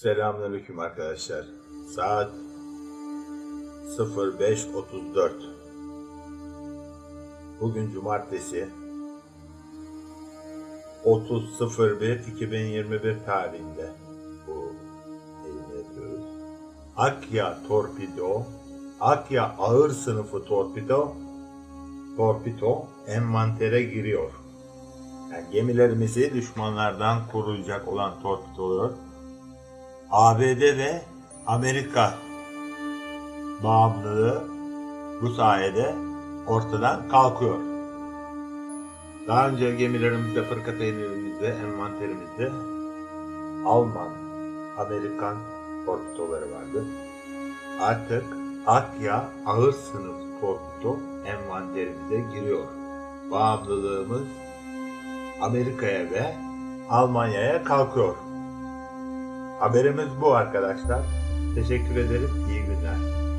Selamünaleyküm arkadaşlar. Saat 05.34. Bugün cumartesi 30.01.2021 tarihinde bu yayını yapıyoruz. Akya Torpido, Akya ağır sınıfı torpido, torpido envantere giriyor. Yani gemilerimizi düşmanlardan koruyacak olan torpidolar ABD ve Amerika bağımlılığı bu sayede ortadan kalkıyor. Daha önce gemilerimizde, fırkateylerimizde, envanterimizde Alman, Amerikan torpidoları vardı. Artık Akya ağır sınıf torpido envanterimize giriyor. Bağımlılığımız Amerika'ya ve Almanya'ya kalkıyor. Haberimiz bu arkadaşlar. Teşekkür ederim. İyi günler.